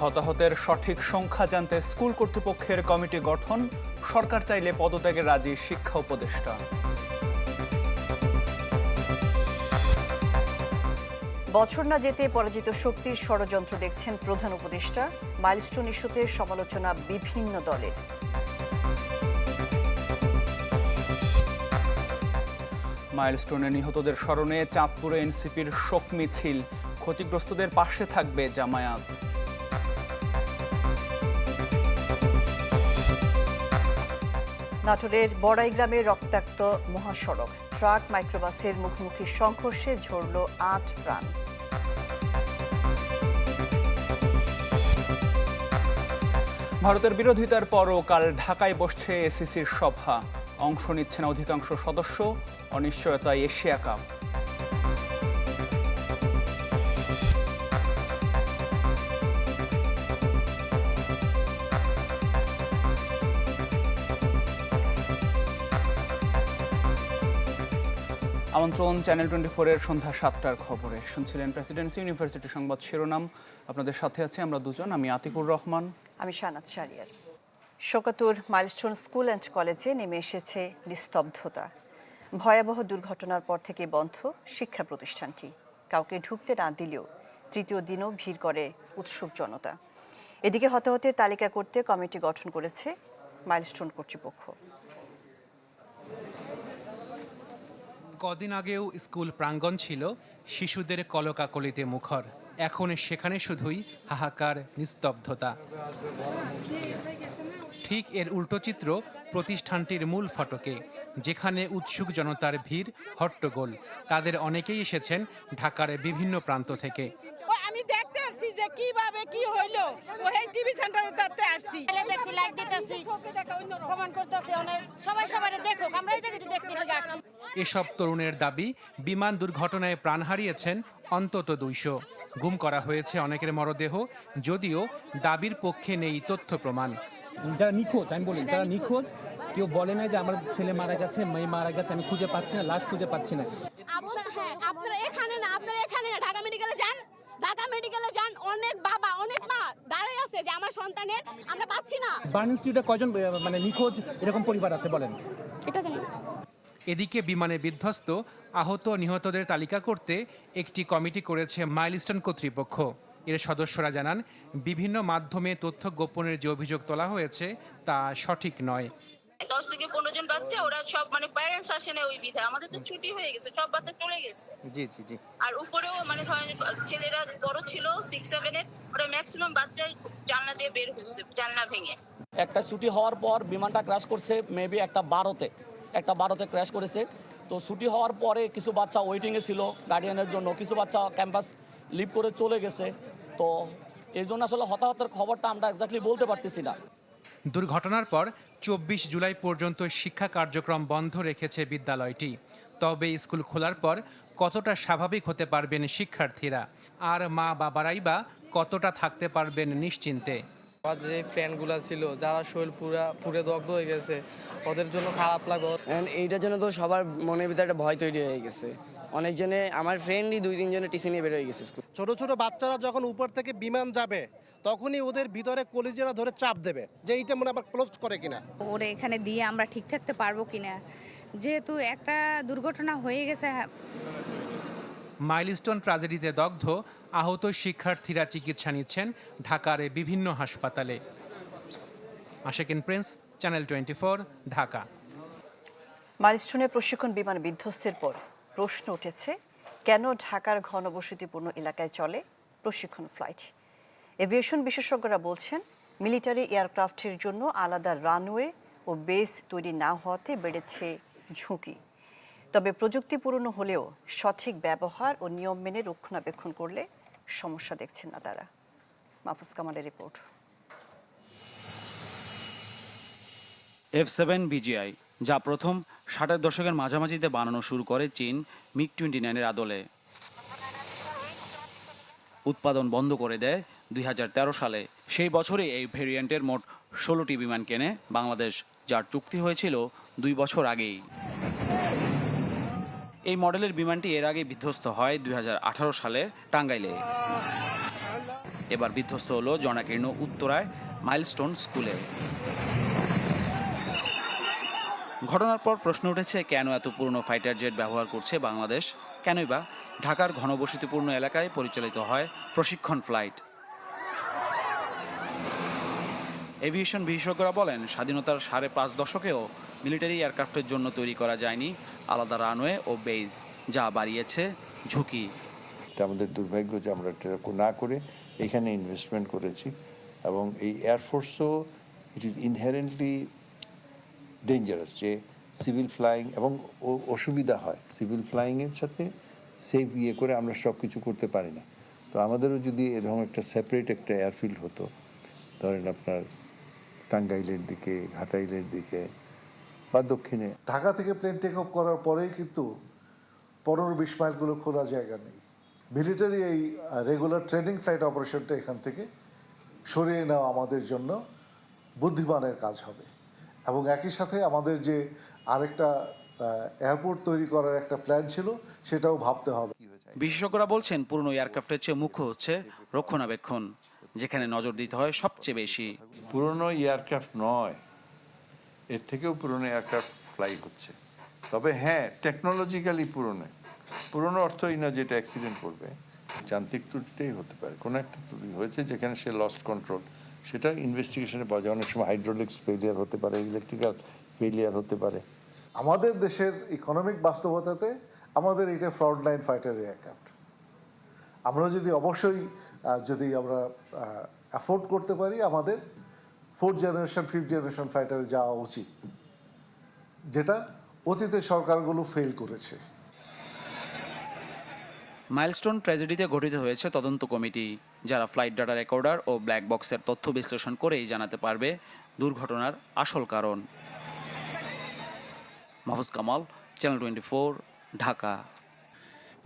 হতাহতের সঠিক সংখ্যা জানতে স্কুল কর্তৃপক্ষের কমিটি গঠন সরকার চাইলে পদত্যাগে রাজি শিক্ষা উপদেষ্টা। বছর না যেতে পরাজিত শক্তির ষড়যন্ত্র দেখছেন প্রধান উপদেষ্টা। মাইলস্টোন ইস্যুতে সমালোচনা বিভিন্ন দলের। মাইলস্টোনে নিহতদের স্মরণে চাঁদপুরে এনসিপির শোক মিছিল। ক্ষতিগ্রস্তদের পাশে থাকবে জামায়াত। নাটোরের বড়াই গ্রামে রক্তাক্ত মহাসড়ক। ট্রাক, মাইক্রোবাসের মুখোমুখি সংঘর্ষে ঝরল আট প্রাণ। ভারতের বিরোধিতার পরও কাল ঢাকায় বসছে এসিসির সভা। অংশ নিচ্ছে না অধিকাংশ সদস্য। অনিশ্চয়তায় এশিয়া কাপ। আমন্ত্রণ চ্যানেল টোয়েন্টি ফোরের সন্ধ্যা সাতটার খবরে। শুনছিলেন প্রেসিডেন্সি ইউনিভার্সিটি সংবাদ শিরোনাম। আপনাদের সাথে আছে আমরা দুজন, আমি আতিকুর রহমান। আমি শানাত শারিয়ার। শোকাতুর মাইলস্টোন স্কুল অ্যান্ড কলেজে নেমে এসেছে নিস্তব্ধতা। ভয়াবহ দুর্ঘটনার পর থেকে বন্ধ শিক্ষা প্রতিষ্ঠানটি। কাউকে ঢুকতে না দিলেও তৃতীয় দিনও ভিড় করে উৎসুক জনতা। এদিকে হতাহতের তালিকা করতে কমিটি গঠন করেছে মাইলস্টোন কর্তৃপক্ষ। কদিন আগেও স্কুল প্রাঙ্গণ ছিল শিশুদের কলকাকলিতে মুখর। এখন সেখানে শুধুই হাহাকার নিস্তব্ধতা। ঠিক এর উল্টো চিত্র প্রতিষ্ঠানটির মূল ফটকে যেখানে উৎসুক জনতার ভিড় হট্টগোল। তাদের অনেকেই এসেছেন ঢাকার বিভিন্ন প্রান্ত থেকে। আমি দেখতে আসছি যে কীভাবে কি হইল। ওই টিভি সেন্টারে দেখতে আসছি। ছেলে দেখছি লাইক দিতেছি প্রমাণ করতেছি অনেক সবাই সবাই দেখুক আমরা এই জায়গাটি দেখতে আসছি। এসব তরুণের দাবি বিমান দুর্ঘটনায় প্রাণ হারিয়েছেন অন্তত দুইশো। গুম করা হয়েছে অনেকের মরদেহ যদিও দাবির পক্ষে নেই তথ্য প্রমাণ। যারা নিখোঁজ আমি বলি যারা নিখোঁজ কেউ বলে না যে আমার ছেলে মারা গেছে মেয়ে মারা গেছে আমি খুঁজে পাচ্ছি না লাশ খুঁজে পাচ্ছি না। আপনারা হ্যাঁ আপনারা এখানে না আপনারা এখানে না ঢাকা মেডিকেলে যান ঢাকা মেডিকেলে যান অনেক বাবা অনেক মা দাঁড়ায় আছে যে আমার সন্তানের আমরা পাচ্ছি না। বার্ন ইনস্টিটিউটে কয়জন মানে নিখোঁজ এরকম পরিবার আছে বলেন। এটা জানি এদিকে বিমানে বিধ্বস্ত আহত নিহতদের তালিকা করতে একটি কমিটি করেছে মাইলস্টোন কর্তৃপক্ষ। এর সদস্যরা জানান বিভিন্ন মাধ্যমে তথ্য গোপনের যে অভিযোগ তোলা হয়েছে তা সঠিক নয়। দশ থেকে পনেরো জন বাচ্চা ওরা সব মানে প্যারেন্টস আসে না ওই বিধায়। আমাদের তো ছুটি হয়ে গেছে সব বাচ্চা চলে গেছে। জি জি জি। আর উপরেও মানে ধরেন ছেলেরা বড় ছিল সিক্স সেভেনের ওরা ম্যাক্সিমাম বাচ্চা জানলা দিয়ে বের হয়েছে জানলা ভেঙে। একটা ছুটি হওয়ার পর বিমানটা ক্র্যাশ করছে মেবি একটা বারোতে। একটা বারোতে ক্র্যাশ করেছে। তো ছুটি হওয়ার পরে কিছু বাচ্চা ওয়েটিংয়ে ছিল গার্ডিয়ানের জন্য, কিছু বাচ্চা ক্যাম্পাস লিভ করে চলে গেছে। তো এই জন্য আসলে হতাহতের খবরটা আমরা এক্স্যাক্টলি বলতে পারতেছি না। দুর্ঘটনার পর চব্বিশ জুলাই পর্যন্ত শিক্ষা কার্যক্রম বন্ধ রেখেছে বিদ্যালয়টি। তবে স্কুল খোলার পর কতটা স্বাভাবিক হতে পারবেন শিক্ষার্থীরা? আর মা বাবারাই বা কতটা থাকতে পারবেন নিশ্চিন্তে? আমার যে ফ্রেন্ডগুলো ছিল যারা শরীর পুরা পুরে দগ্ধ হয়ে গেছে ওদের জন্য খারাপ And এইটার জন্য তো সবার মনের ভিতরে একটা ভয় তৈরি হয়ে গেছে। অনেকজনে আমার ফ্রেন্ডই দুই তিনজনে টিসি নিয়ে বের হয়ে গেছে স্কুল ছোট ছোট বাচ্চারা যখন উপর থেকে বিমান যাবে তখনই ওদের ভিতরে কলিজেরা ধরে চাপ দেবে যে এইটা মনে আবার ক্লোজ করে কিনা। ওরে এখানে দিয়ে আমরা ঠিক থাকতে পারব কিনা? যেহেতু একটা দুর্ঘটনা হয়ে গেছে মাইলস্টোন ট্র্যাজেডিতে দগ্ধ আহত শিক্ষার্থীরা চিকিৎসা নিচ্ছেন ঢাকার বিভিন্ন হাসপাতালে। Ashekin Prince, channel twenty Dhaka. মাইলস্টোনে প্রশিক্ষণ বিমান বিধ্বস্তের পর প্রশ্ন উঠেছে, কেন ঢাকার ঘনবসতিপূর্ণ এলাকায় চলে প্রশিক্ষণ ফ্লাইট? এভিয়েশন বিশেষজ্ঞরা বলছেন, মিলিটারি এয়ারক্রাফটের জন্য আলাদা রানওয়ে ও বেস তৈরি না হওয়াতে বেড়েছে ঝুঁকি। তবে প্রযুক্তি হলেও সঠিক ব্যবহার ও নিয়ম মেনে রক্ষণাবেক্ষণ করলে সমস্যা দেখছেন না তারা। মাহফুজ কামালের রিপোর্ট। এফ সেভেন বিজিআই, যা প্রথম ষাটের দশকের মাঝামাঝিতে বানানো শুরু করে চীন মিগ টোয়েন্টি নাইনের আদলে। উৎপাদন বন্ধ করে দেয় দুই হাজার তেরো সালে। সেই বছরে এই ভেরিয়েন্টের মোট ষোলোটি বিমান কেনে বাংলাদেশ, যার চুক্তি হয়েছিল দুই বছর আগেই। এই মডেলের বিমানটি এর আগে বিধ্বস্ত হয় দুই হাজার আঠারো সালে টাঙ্গাইলে। এবার বিধ্বস্ত হলো জনাকীর্ণ উত্তরায় মাইলস্টোন স্কুলে। ঘটনার পর প্রশ্ন উঠেছে, কেন এত পুরনো ফাইটার জেট ব্যবহার করছে বাংলাদেশ? কেনই বা ঢাকার ঘনবসতিপূর্ণ এলাকায় পরিচালিত হয় প্রশিক্ষণ ফ্লাইট। এভিয়েশন বিশেষজ্ঞরা বলেন, স্বাধীনতার সাড়ে পাঁচ দশকেও মিলিটারি এয়ারক্রাফটের জন্য তৈরি করা যায়নি আলাদা রানওয়ে ও বেজ যা বাড়িয়েছে ঝুঁকি। আমাদের দুর্ভাগ্য যে আমরা এটা না করে এখানে ইনভেস্টমেন্ট করেছি এবং এই এয়ারফোর্সও ইট ইজ ইনহেরেন্টলি ডেঞ্জারাস যে সিভিল ফ্লাইং এবং অসুবিধা হয়। সিভিল ফ্লাইংয়ের সাথে সেফ ইয়ে করে আমরা সব কিছু করতে পারি না। তো আমাদেরও যদি এরকম একটা সেপারেট একটা এয়ারফিল্ড হতো, ধরেন আপনার টাঙ্গাইলের দিকে, ঘাটাইলের দিকে বা দক্ষিণে। ঢাকা থেকে প্লেন টেক অফ করার পরেই কিন্তু পনেরো বিশ মাইলগুলো খোলা জায়গা নেই। মিলিটারি এই রেগুলার ট্রেনিং ফ্লাইট অপারেশনটা এখান থেকে সরিয়ে নেওয়া আমাদের জন্য বুদ্ধিমানের কাজ হবে। এবং একই সাথে আমাদের যে আরেকটা এয়ারপোর্ট তৈরি করার একটা প্ল্যান ছিল সেটাও ভাবতে হবে। বিশেষজ্ঞরা বলছেন পুরনো এয়ারক্রাফটের চেয়ে মুখ্য হচ্ছে রক্ষণাবেক্ষণ যেখানে নজর দিতে হয় সবচেয়ে বেশি। পুরনো এয়ারক্রাফট নয় এর থেকেও পুরনো এয়ারক্রাফট ফ্লাই হচ্ছে। তবে হ্যাঁ টেকনোলজিক্যালি পুরনো। পুরনো অর্থই না যেটা অ্যাক্সিডেন্ট করবে। যান্ত্রিক ত্রুটিটাই হতে পারে। কোনো একটা ত্রুটি হয়েছে যেখানে সে লস্ট কন্ট্রোল সেটা ইনভেস্টিগেশনে পাওয়া যায়। অনেক সময় হাইড্রোলিক্স ফেলিয়ার হতে পারে ইলেকট্রিক্যাল ফেলিয়ার হতে পারে। আমাদের দেশের ইকোনমিক বাস্তবতাতে আমাদের এটা ফ্রন্ট লাইন ফাইটার এয়ারক্রাফট আমরা যদি অবশ্যই যদি আমরা অ্যাফোর্ড করতে পারি আমাদের ফোর্থ জেনারেশন ফিফথ জেনারেশন ফাইটারে যাওয়া উচিত। যেটা অতীতের সরকারগুলো ফেল করেছে। মাইলস্টোন ট্র্যাজেডিতে গঠিত হয়েছে তদন্ত কমিটি যারা ফ্লাইট ডাটা রেকর্ডার ও ব্ল্যাক বক্সের তথ্য বিশ্লেষণ করেই জানাতে পারবে দুর্ঘটনার আসল কারণ। Mahfuz Kamal channel twenty four Dhaka.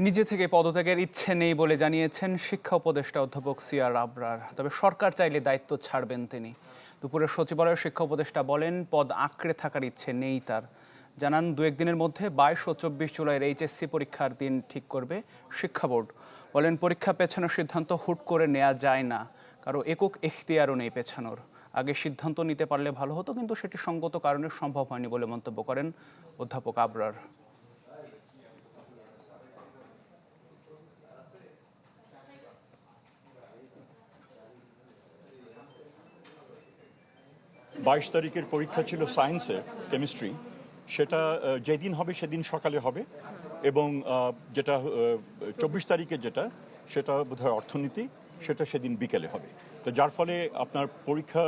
নিজে থেকে পদত্যাগের ইচ্ছে নেই বলে জানিয়েছেন শিক্ষা উপদেষ্টা অধ্যাপক সিয়ার আবরার তবে সরকার চাইলে দায়িত্ব ছাড়বেন তিনি। দুপুরে সচিবালয়ের শিক্ষা উপদেষ্টা বলেন, পদ আঁকড়ে থাকার ইচ্ছে নেই তার। জানান দু একদিনের মধ্যে বাইশ ও চব্বিশ জুলাইয়ের এইচএসসি পরীক্ষার দিন ঠিক করবে শিক্ষা বোর্ড। বলেন, পরীক্ষা পেছানোর সিদ্ধান্ত হুট করে নেওয়া যায় না। কারও একক এখতিয়ারও নেই পেছানোর। আগে সিদ্ধান্ত নিতে পারলে ভালো হতো, কিন্তু সেটি সঙ্গত কারণে সম্ভব হয়নি বলে মন্তব্য করেন অধ্যাপক আবরার। বাইশ তারিখের পরীক্ষা ছিল সায়েন্সে, কেমিস্ট্রি। সেটা যেদিন হবে সেদিন সকালে হবে এবং যেটা চব্বিশ তারিখে যেটা, সেটা বোধহয় অর্থনীতি, সেটা সেদিন বিকেলে হবে। তো যার ফলে আপনার পরীক্ষা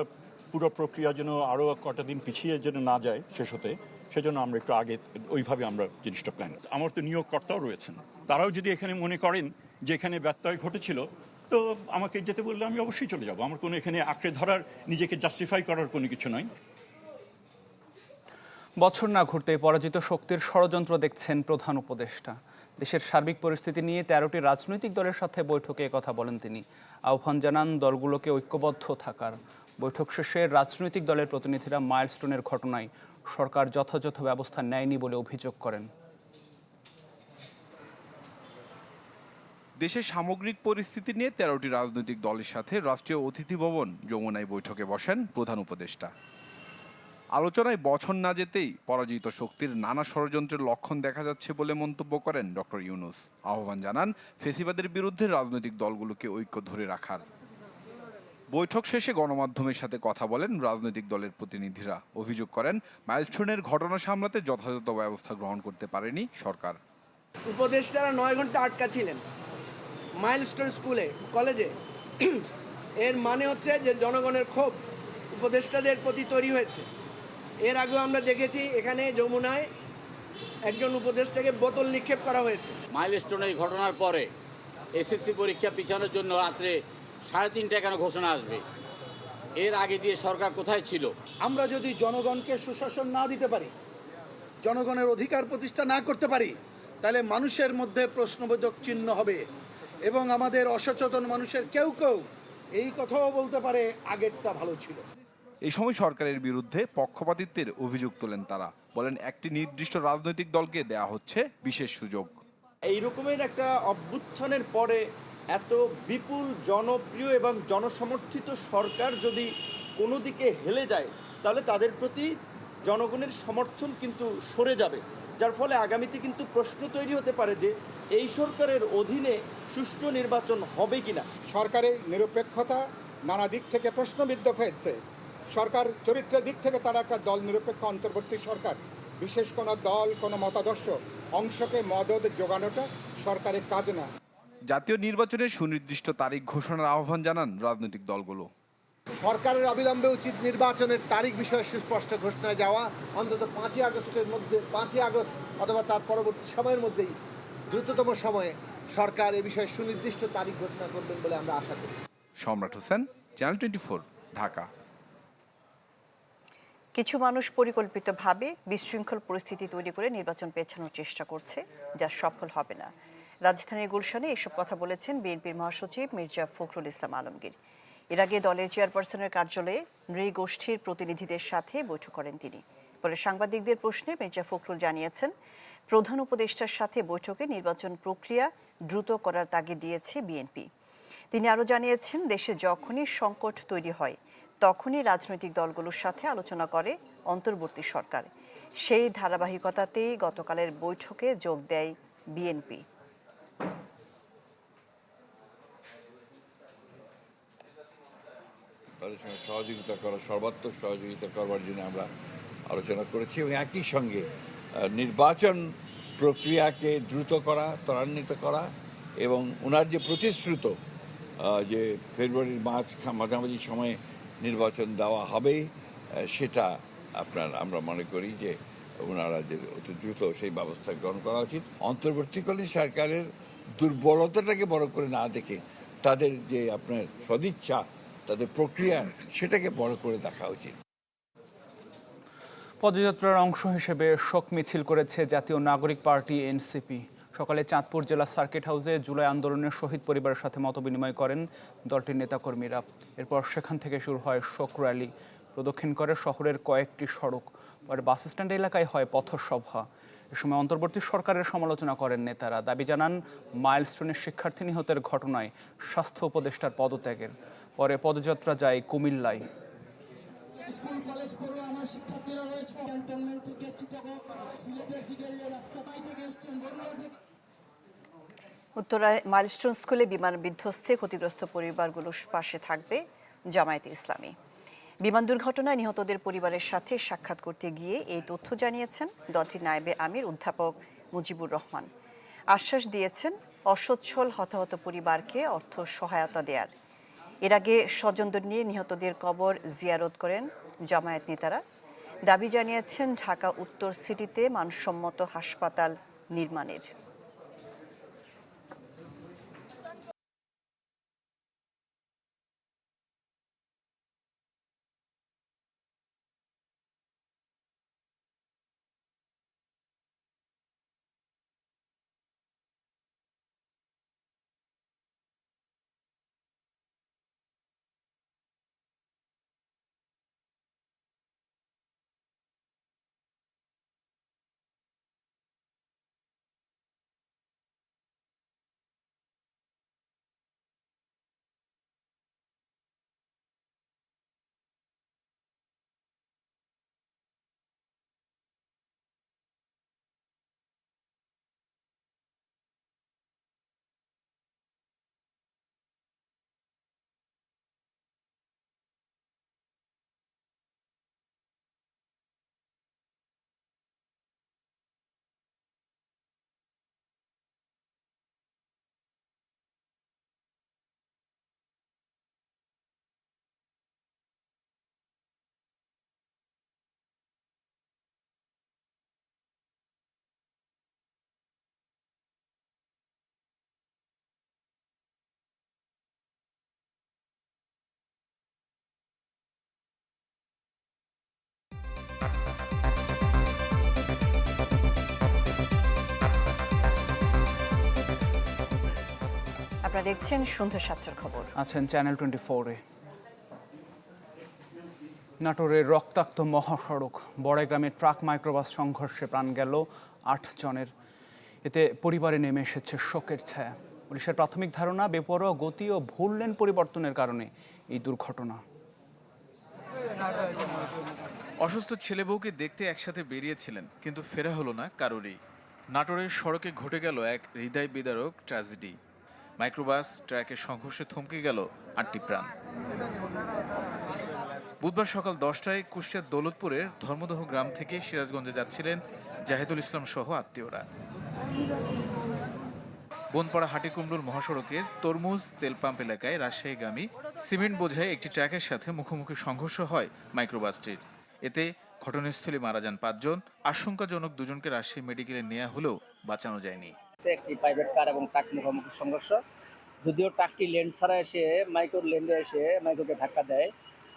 পুরো প্রক্রিয়া যেন আরও কটা দিন পিছিয়ে যেন না যায় শেষ হতে, সেজন্য আমরা একটু আগে ওইভাবে আমরা জিনিসটা প্ল্যান আমার তো নিয়োগকর্তাও রয়েছেন। তারাও যদি এখানে মনে করেন যে এখানে ব্যত্যয় ঘটেছিল তো আমাকে যেতে বললে আমি অবশ্যই চলে যাব। আমার কোনো এখানে আঁকড়ে ধরার, নিজেকে জাস্টিফাই করার কোনো কিছু নয় বছর না ঘুরতে পরাজিত শক্তির ষড়যন্ত্র দেখছেন প্রধান উপদেষ্টা। দেশের সার্বিক পরিস্থিতি নিয়ে তেরোটি রাজনৈতিক দলের সাথে বৈঠকে কথা বলেন তিনি। আহ্বান জানান দলগুলোকে ঐক্যবদ্ধ থাকার। বৈঠক শেষে রাজনৈতিক দলের প্রতিনিধিরা মাইলস্টোনের ঘটনায় সরকার যথাযথ ব্যবস্থা নেয়নি বলে অভিযোগ করেন। দেশের সামগ্রিক পরিস্থিতি নিয়ে তেরোটি রাজনৈতিক দলের সাথে রাষ্ট্রীয় অতিথি ভবন যমুনায় বৈঠকে বসেন প্রধান উপদেষ্টা। আলোচনায় বছর না যেতেই পরাজিত শক্তির নানা ষড়যন্ত্রের লক্ষণ দেখা যাচ্ছে বলে মন্তব্য করেন ডক্টর ইউনুস। আহ্বান জানান, ফেসিবাদের বিরুদ্ধে রাজনৈতিক দলগুলোকে ঐক্য ধরে রাখার। বৈঠক শেষে গণমাধ্যমের সাথে কথা বলেন রাজনৈতিক দলের প্রতিনিধিরা। অভিযোগ করেন, মাইলস্টোনের ঘটনা সামলাতে যথাযথ ব্যবস্থা গ্রহণ করতে পারেনি সরকার। উপদেষ্টারা নয় ঘণ্টা আটকা ছিলেন। মাইলস্টোন স্কুলে কলেজে। এর মানে হচ্ছে যে জনগণের ক্ষোভ উপদেষ্টাদের প্রতি তৈরি হয়েছে। এর আগেও আমরা দেখেছি এখানে যমুনায় একজন উপদেষ্টাকে বোতল নিক্ষেপ করা হয়েছে। মাইলস্টোন এই ঘটনার পরে এসএসসি পরীক্ষা পিছানোর জন্য রাত্রে সাড়ে তিনটা কেন ঘোষণা আসবে? এর আগে দিয়ে সরকার কোথায় ছিল? আমরা যদি জনগণকে সুশাসন না দিতে পারি জনগণের অধিকার প্রতিষ্ঠা না করতে পারি তাহলে মানুষের মধ্যে প্রশ্নবোধক চিহ্ন হবে। এবং আমাদের অসচেতন মানুষের কেউ কেউ এই কথাও বলতে পারে আগেরটা ভালো ছিল। এই সময় সরকারের বিরুদ্ধে পক্ষপাতিত্বের অভিযোগ তোলেন তারা। বলেন একটি নির্দিষ্ট রাজনৈতিক দলকে দেয়া হচ্ছে বিশেষ সুযোগ। এই রকমের একটা অভ্যুত্থানের পরে এত বিপুল জনপ্রিয় এবং জনসমর্থিত সরকার যদি কোনো দিকে হেলে যায় তাহলে তাদের প্রতি জনগণের সমর্থন কিন্তু সরে যাবে। যার ফলে আগামীতে কিন্তু প্রশ্ন তৈরি হতে পারে যে এই সরকারের অধীনে সুষ্ঠু নির্বাচন হবে কিনা। সরকারের নিরপেক্ষতা নানা দিক থেকে প্রশ্নবিদ্ধ হয়েছে। সরকার চরিত্রের দিক থেকে তারা একটা দল নিরপেক্ষ অন্তর্বর্তী সরকার। বিশেষ কোনো দল কোনো মতাদর্শ অংশকে মদত যোগানোটা সরকারের কাজ না। জাতীয় নির্বাচনের সুনির্দিষ্ট তারিখ ঘোষণার আহ্বান জানান রাজনৈতিক দলগুলো। সরকারের অবিলম্বে উচিত নির্বাচনের তারিখ বিষয়ে সুস্পষ্ট ঘোষণায় যাওয়া অন্তত পাঁচই আগস্টের মধ্যে পাঁচই আগস্ট অথবা তার পরবর্তী সময়ের মধ্যেই দ্রুততম সময়ে সরকার এ বিষয়ে সুনির্দিষ্ট তারিখ ঘোষণা করবেন বলে আমরা আশা করি। সম্রাট হোসেন চ্যানেল টোয়েন্টি ঢাকা। কিছু মানুষ পরিকল্পিতভাবে বিশৃঙ্খল পরিস্থিতি তৈরি করে নির্বাচন পেছানোর চেষ্টা করছে যা সফল হবে না। রাজধানীর গুলশানে এসব কথা বলেছেন বিএনপির মহাসচিব মির্জা ফখরুল ইসলাম আলমগীর। এর আগে দলের চেয়ারপারসনের কার্যালয়ে নৃগোষ্ঠীর প্রতিনিধিদের সাথে বৈঠক করেন তিনি। পরে সাংবাদিকদের প্রশ্নে মির্জা ফখরুল জানিয়েছেন, প্রধান উপদেষ্টার সাথে বৈঠকে নির্বাচন প্রক্রিয়া দ্রুত করার তাগিদ দিয়েছে বিএনপি। তিনি আরও জানিয়েছেন, দেশে যখনই সংকট তৈরি হয়, তখনই রাজনৈতিক দলগুলোর সাথে আলোচনা করে অন্তর্বর্তী সরকার। সেই ধারাবাহিকতাতেই গতকালের বৈঠকে যোগ দেয় বিএনপি। তাদের সঙ্গে সহযোগিতা করা সর্বাত্মক সহযোগিতা করবার জন্য আমরা আলোচনা করেছি এবং একই সঙ্গে নির্বাচন প্রক্রিয়াকে দ্রুত করা, ত্বরান্বিত করা এবং ওনার যে প্রতিশ্রুত যে ফেব্রুয়ারির মাঝ মাঝামাঝি সময়ে নির্বাচন দেওয়া হবে সেটা আপনার আমরা মনে করি যে ওনারা যে অতি দ্রুত সেই ব্যবস্থা গ্রহণ করা উচিত। অন্তর্বর্তীকালীন সরকারের দুর্বলতাটাকে বড় করে না দেখে তাদের যে আপনার সদিচ্ছা তাদের প্রক্রিয়া সেটাকে বড় করে দেখা উচিত। পদযাত্রার অংশ হিসেবে শোক মিছিল করেছে জাতীয় নাগরিক পার্টি এনসিপি। সকালে চাঁদপুর জেলা সার্কিট হাউসে জুলাই আন্দোলনের শহীদ পরিবারের সাথে মতবিনিময় করেন দলটির নেতাকর্মীরা। এরপর সেখান থেকে শুরু হয় শোক র্যালি। প্রদক্ষিণ করে শহরের কয়েকটি সড়ক। পরে বাস স্ট্যান্ড এলাকায় হয় পথসভা। এ সময় অন্তর্বর্তী সরকারের সমালোচনা করেন নেতারা। দাবি জানান, মাইলস্টোনের শিক্ষার্থী নিহতের ঘটনায় স্বাস্থ্য উপদেষ্টার পদত্যাগের। পরে পদযাত্রা যায় কুমিল্লায়। স্কুল কলেজ পড়ুয়া আমার শিক্ষার্থীরা রয়েছে। ক্যান্টনমেন্ট থেকে চিটাগং সিলেটের জিগেরিয়া রাস্তাপাই থেকে এসছেন বরুড়া থেকে। উত্তরায় মাইলস্টোন স্কুলে বিমান বিধ্বস্তে ক্ষতিগ্রস্ত পরিবারগুলোর পাশে থাকবে জামায়াতে ইসলামী। বিমান দুর্ঘটনায় নিহতদের পরিবারের সাথে সাক্ষাৎ করতে গিয়ে এই তথ্য জানিয়েছেন দলটির নায়েবে আমির অধ্যাপক মুজিবুর রহমান। আশ্বাস দিয়েছেন অসচ্ছল হতাহত পরিবারকে অর্থ সহায়তা দেয়ার। এর আগে স্বজনদের নিয়ে নিহতদের কবর জিয়ারত করেন জামায়াত নেতারা। দাবি জানিয়েছেন, ঢাকা উত্তর সিটিতে মানসম্মত হাসপাতাল নির্মাণের। আপনারা দেখছেন সন্ধ্যা সাতটার খবর। আছেন চ্যানেল টোয়েন্টি ফোরে নাটোরের রক্তাক্ত মহাসড়ক বড়াইগ্রামে ট্রাক মাইক্রোবাস সংঘর্ষে প্রাণ গেল আট জনের। এতে পরিবারে নেমে এসেছে শোকের ছায়া। পুলিশের প্রাথমিক ধারণা বেপরোয়া গতি ও ভুল লেন পরিবর্তনের কারণে এই দুর্ঘটনা। অসুস্থ ছেলে বউকে দেখতে একসাথে বেরিয়েছিলেন কিন্তু ফেরা হলো না কারোরই। নাটোরের সড়কে ঘটে গেল এক হৃদয় বিদারক ট্র্যাজেডি মাইক্রোবাস ট্র্যাকের সংঘর্ষে থমকে গেল আটটি প্রাণ। বুধবার সকাল দশটায় কুষ্টিয়ার দৌলতপুরের ধর্মদহ গ্রাম থেকে সিরাজগঞ্জে যাচ্ছিলেন জাহেদুল ইসলাম সহ আত্মীয়রা। বনপাড়া হাটিকুমরুল মহাসড়কের তরমুজ তেল পাম্প এলাকায় রাজশাহীগামী সিমেন্ট বোঝাই একটি ট্রাকের সাথে মুখোমুখি সংঘর্ষ হয় মাইক্রোবাসটির। এতে ঘটনাস্থলে মারা যান পাঁচজন। আশঙ্কাজনক দুজনকে রাজশাহী মেডিকেলে নেওয়া হলেও বাঁচানো যায়নি। একটি প্রাইভেট কার এবং ট্রাক মুখোমুখি সংঘর্ষ। যদিও ট্রাকটি লেন ছাড়া এসে মাইক্রোর লেনে এসে মাইক্রোকে ধাক্কা দেয়।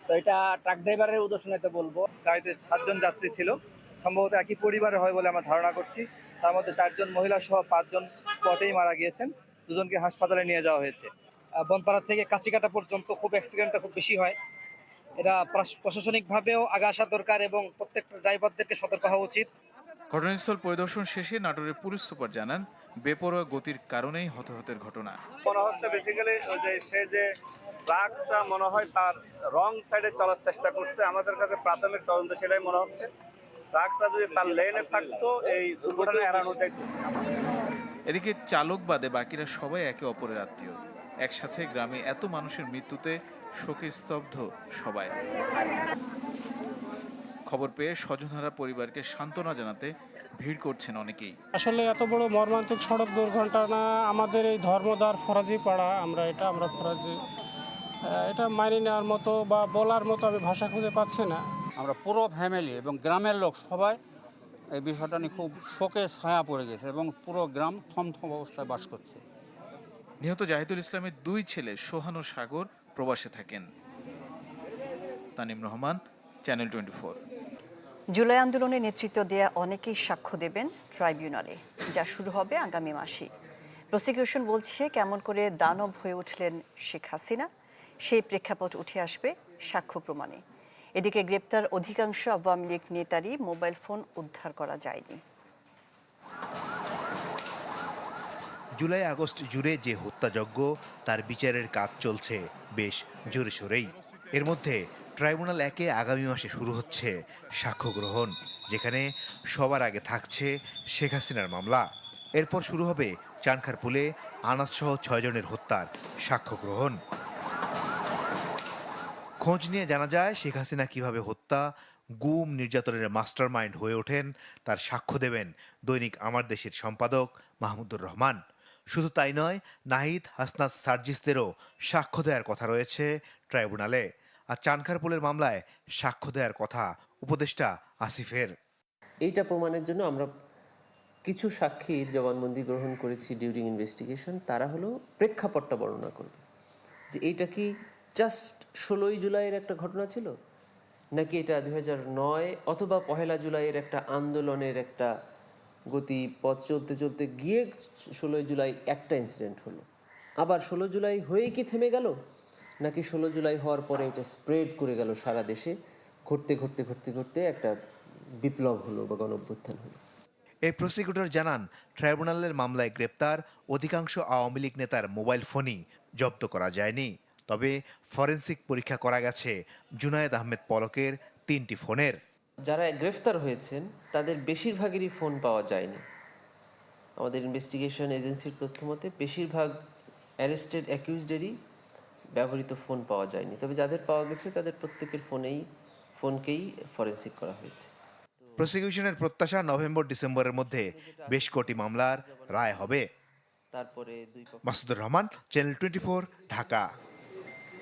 তো এটা ট্রাক ড্রাইভারের উদ্দেশ্যে বলব। গাড়িতে সাতজন যাত্রী ছিল। সম্ভবত একই পরিবারে হয় বলে আমরা ধারণা করছি। তার মধ্যে চারজন মহিলা সহ পাঁচজন স্পটেই মারা গিয়েছেন। দুজনকে হাসপাতালে নিয়ে যাওয়া হয়েছে। বনপাড়া থেকে কাছিকাটা পর্যন্ত খুব অ্যাক্সিডেন্টটা খুব বেশি হয়। এটা প্রশ- প্রশাসনিকভাবেও আগে আসা দরকার এবং প্রত্যেকটা ড্রাইভারদেরকে সতর্ক হওয়া উচিত। ঘটনাস্থল পরিদর্শন শেষে নাটোরের পুলিশ সুপার জানান বেপরোয়া গতির কারণেই হতাহতের ঘটনা। মনে হচ্ছে বেসিক্যালি যে সে যে ট্রাকটা মনে হয় তার রং সাইডে চলার চেষ্টা করছে। আমাদের কাছে প্রাথমিক তদন্ত সেটাই মনে হচ্ছে। ট্রাকটা যদি তার লেনে থাকতো এই দুর্ঘটনা এড়ানো যেত। এদিকে চালক বাদে বাকিরা সবাই একে অপরের আত্মীয়। একসাথে গ্রামে এত মানুষের মৃত্যুতে শোকে স্তব্ধ সবাই। খবর পেয়ে স্বজনহারা পরিবারকে সান্ত্বনা জানাতে ভিড় করছেন অনেকেই। আসলে এত বড় মর্মান্তিক সড়ক দুর্ঘটনা আমাদের এই ধর্মদার ফরাজি পাড়া আমরা এটা আমরা ফরাজি এটা মানিয়ে নেওয়ার মতো বা বলার মতো আমি ভাষা খুঁজে পাচ্ছি না। আমরা পুরো ফ্যামিলি এবং গ্রামের লোক সবাই এই বিষয়টা নিয়ে খুব শোকে ছায়া পড়ে গেছে এবং পুরো গ্রাম থমথম অবস্থায় বাস করছে। নিহত জাহিদুল ইসলামের দুই ছেলে সোহান ও সাগর প্রবাসে থাকেন। তানিম রহমান চ্যানেল টোয়েন্টি জুলাই আন্দোলনে নেতৃত্ব দেয়া অনেকেই সাক্ষ্য দেবেন ট্রাইব্যুনালে, যা শুরু হবে আগামী মাসে। প্রসিকিউশন বলছে কেমন করে দানব হয়ে উঠলেন শেখ হাসিনা, সেই প্রেক্ষাপট উঠে আসবে সাক্ষ্য প্রমাণে। এদিকে গ্রেপ্তার অধিকাংশ আওয়ামী লীগ নেতারই মোবাইল ফোন উদ্ধার করা যায়নি। জুলাই আগস্ট জুড়ে যে হত্যাযজ্ঞ, তার বিচারের কাজ চলছে, বেশ জোরে সোরেই। এর মধ্যে ট্রাইব্যুনাল একে আগামী মাসে শুরু হচ্ছে সাক্ষ্য গ্রহণ, যেখানে সবার আগে থাকছে শেখ হাসিনার মামলা। এরপর শুরু হবে চানখার পুলে আনাজসহ ছয়জনের হত্যার সাক্ষ্য গ্রহণ। খোঁজ নিয়ে জানা যায়, শেখ হাসিনা কীভাবে হত্যা, গুম নির্যাতনের মাস্টার মাইন্ড হয়ে ওঠেন, তার সাক্ষ্য দেবেন দৈনিক আমার দেশের সম্পাদক মাহমুদুর রহমান। শুধু তাই নয়, নাহিদ হাসনাত সার্জিসদেরও সাক্ষ্য দেওয়ার কথা রয়েছে ট্রাইব্যুনালে। আর চানখারপুলের মামলায় সাক্ষ্য দেওয়ার কথা উপদেষ্টা আসিফের। এইটা প্রমাণের জন্য আমরা কিছু সাক্ষীর জবানবন্দি গ্রহণ করেছি ডিউরিং ইনভেস্টিগেশন তারা হলো প্রেক্ষাপটটা বর্ণনা করবে। যে এইটা কি জাস্ট ষোলোই জুলাইয়ের একটা ঘটনা ছিল? নাকি এটা দুই নয় অথবা পহেলা জুলাইয়ের একটা আন্দোলনের একটা গতি পথ চলতে চলতে গিয়ে ষোলোই জুলাই একটা ইনসিডেন্ট হলো। আবার ষোলো জুলাই হয়েই কি থেমে গেল? নাকি ষোলো জুলাই হওয়ার পরে এটা স্প্রেড করে গেল সারা দেশে? ঘুরতে ঘুরতে ঘুরতে ঘুরতে একটা বিপ্লব হলো বা গণ অভ্যুত্থান হলো। এই প্রসিকিউটর জানান ট্রাইব্যুনালের মামলায় গ্রেপ্তার অধিকাংশ আওয়ামী লীগ নেতার মোবাইল ফোনই জব্দ করা যায়নি। তবে ফরেন্সিক পরীক্ষা করা গেছে জুনায়েদ আহমেদ পলকের তিনটি ফোনের। যারা গ্রেফতার হয়েছেন তাদের বেশিরভাগেরই ফোন পাওয়া যায়নি। আমাদের ইনভেস্টিগেশন এজেন্সির তথ্য মতে বেশিরভাগ অ্যারেস্টেড অ্যাকিউজডেরই ব্যবহৃত ফোন পাওয়া যায়নি। তবে যাদের পাওয়া গেছে তাদের প্রত্যেকের ফোনেই ফোনকেই ফরেন্সিক করা হয়েছে। প্রসিকিউশনের প্রত্যাশা নভেম্বর ডিসেম্বরের মধ্যে বেশ কটি মামলার রায় হবে। তারপরে দুই মাসুদুর রহমান চ্যানেল টোয়েন্টি ঢাকা।